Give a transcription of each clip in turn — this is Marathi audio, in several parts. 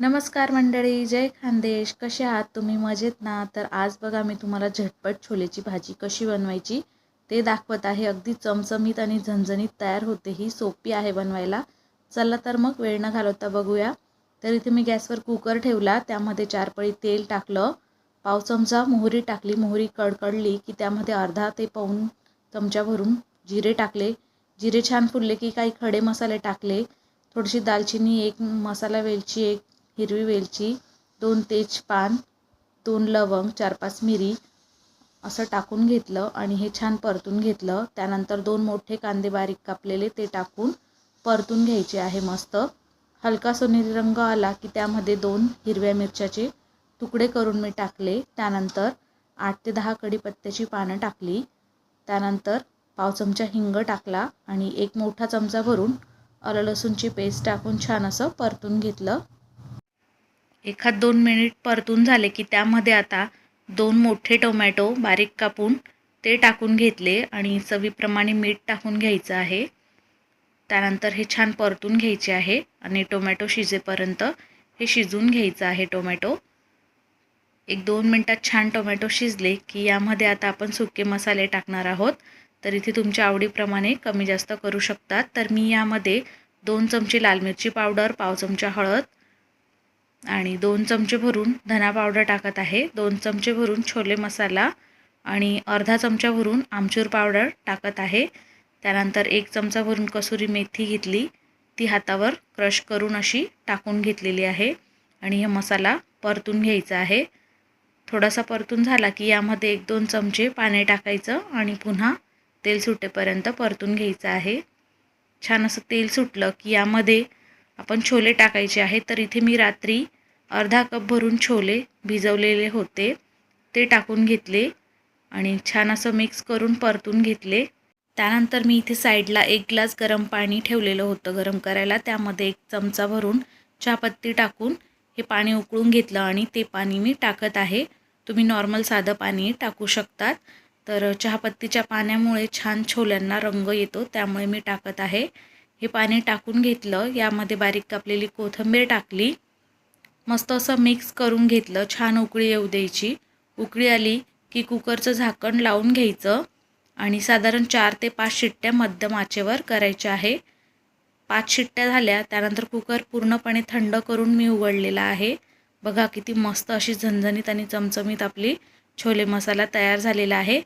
नमस्कार मंडळी जय खानदेश. कसे आहात तुम्ही? मजेत ना? तर आज बघा मी तुम्हाला झटपट छोलेची भाजी कशी बनवायची ते दाखवत आहे. अगदी चमचमीत आणि झणझणीत तयार होते ही सोपी आहे बनवायला. चला तर मग वेळ न घालवता बघूया. तर इथे मी गॅसवर कुकर ठेवला. त्यामध्ये चार पळी तेल टाकलं. पाव चमचा मोहरी टाकली. मोहरी कडकडली की त्यामध्ये अर्धा ते पाऊन चमचा भरून जिरे टाकले. जिरे छान फुलले की काही खडे मसाले टाकले. थोडीशी दालचिनी एक मसाला वेलची एक हिरवी वेलची दोन तेजपान दोन लवंग चार पाच मिरी असं टाकून घेतलं आणि हे छान परतून घेतलं. त्यानंतर दोन मोठे कांदे बारीक कापलेले ते टाकून परतून घ्यायचे आहे मस्त. हलका सोनेरी रंग आला की त्यामध्ये दोन हिरव्या मिरच्याचे तुकडे करून मी टाकले. त्यानंतर आठ ते दहा कढीपत्त्याची पानं टाकली. त्यानंतर पाव चमचा हिंग टाकला आणि एक मोठा चमचा भरून आलं लसूणची पेस्ट टाकून छान असं परतून घेतलं. एखाद दोन मिनिट परतून झाले की त्यामध्ये आता दोन मोठे टोमॅटो बारीक कापून ते टाकून घेतले आणि चवीप्रमाणे मीठ टाकून घ्यायचं आहे. त्यानंतर हे छान परतून घ्यायचे आहे आणि टोमॅटो शिजेपर्यंत हे शिजून घ्यायचं आहे टोमॅटो. एक दोन मिनटात छान टोमॅटो शिजले की यामध्ये आता आपण सुके मसाले टाकणार आहोत. तर इथे तुमच्या आवडीप्रमाणे कमी जास्त करू शकतात. तर मी यामध्ये दोन चमचे लाल मिरची पावडर पाव चमचा हळद आणि दोन चमचे भरून धना पावडर टाकत आहे. दोन चमचे भरून छोले मसाला आणि अर्धा चमचा भरून आमचूर पावडर टाकत आहे. त्यानंतर एक चमचा भरून कसुरी मेथी घेतली. ती हातावर क्रश करून अशी टाकून घेतलेली आहे. आणि हे मसाला परतून घ्यायचा आहे. थोडासा परतून झाला की यामध्ये एक दोन चमचे पाणी टाकायचं आणि पुन्हा तेल सुटेपर्यंत परतून घ्यायचं आहे. छान असं तेल सुटलं की यामध्ये आपण छोले टाकायचे आहे तर इथे मी रात्री अर्धा कप भरून छोले भिजवलेले होते. ते टाकून घेतले आणि छान असं मिक्स करून परतून घेतले. त्यानंतर मी इथे साईडला एक ग्लास गरम पाणी ठेवलेलं होतं गरम करायला. त्यामध्ये एक चमचा भरून चहापत्ती टाकून हे पाणी उकळून घेतलं आणि ते पाणी मी टाकत आहे. तुम्ही नॉर्मल साधं पाणी टाकू शकतात. तर चहापत्तीच्या पाण्यामुळे छान छोल्यांना रंग येतो त्यामुळे मी टाकत आहे. हे पाणी टाकून घेतलं. यामध्ये बारीक कापलेली कोथिंबीर टाकली. मस्त असं मिक्स करून घेतलं. छान उकळी येऊ द्यायची. उकळी आली की कुकरचं झाकण लावून घ्यायचं आणि साधारण चार ते पाच शिट्ट्या मध्यम आचेवर करायच्या आहे. पाच शिट्ट्या झाल्या. त्यानंतर कुकर पूर्णपणे थंड करून मी उघडलेला आहे. बघा किती मस्त अशी झणझणीत आणि चमचमीत आपली छोले मसाला तयार झालेला आहे.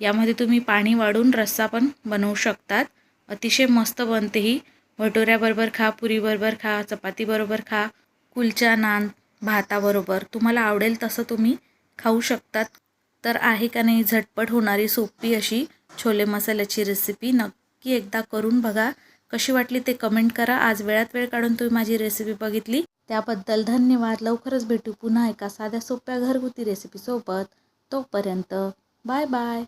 यामध्ये तुम्ही पाणी वाढून रस्सा पण बनवू शकतात. अतिशय मस्त बनते ही. भटोऱ्याबरोबर खा पुरीबरोबर खा चपातीबरोबर खा कुलच्या नान भाताबरोबर. तुम्हाला आवडेल तसं तुम्ही खाऊ शकतात. तर आहे का नाही झटपट होणारी सोपी अशी छोले मसाल्याची रेसिपी नक्की एकदा करून बघा. कशी वाटली ते कमेंट करा. आज वेळात वेळ काढून तुम्ही माझी रेसिपी बघितली. त्याबद्दल धन्यवाद. लवकरच भेटू पुन्हा एका साध्या सोप्या घरगुती रेसिपीसोबत तोपर्यंत बाय बाय